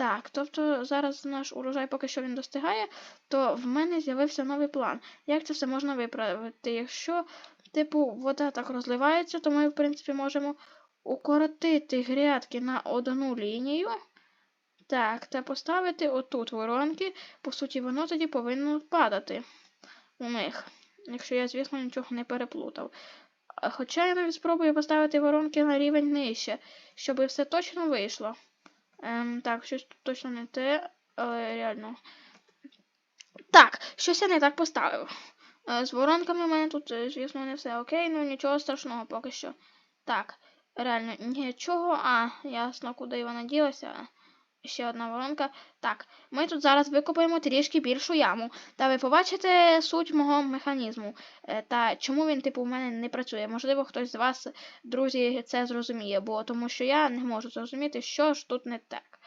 Так, тобто зараз наш урожай поки що він достигає, то в мене з'явився новий план. Як це все можна виправити? Якщо, типу, вода так розливається, то ми, в принципі, можемо укоротити грядки на одну лінію. Так, та поставити отут воронки. По суті, воно тоді повинно падати у них. Якщо я, звісно, нічого не переплутав. Хоча я навіть спробую поставити воронки на рівень нижче, щоб все точно вийшло. Ем, так, щось тут точно не те, але реально. Так, щось я не так поставив. Е, з воронками в мене тут, е, звісно, не все окей, ну нічого страшного поки що. Так, реально нічого. А, ясно, куди вона ділася. Ще одна воронка. Так, ми тут зараз викопаємо трішки більшу яму. Та ви побачите суть мого механізму. Е, Та чому він, типу, в мене не працює. Можливо, хтось з вас, друзі, це зрозуміє, бо тому що я не можу зрозуміти, що ж тут не так.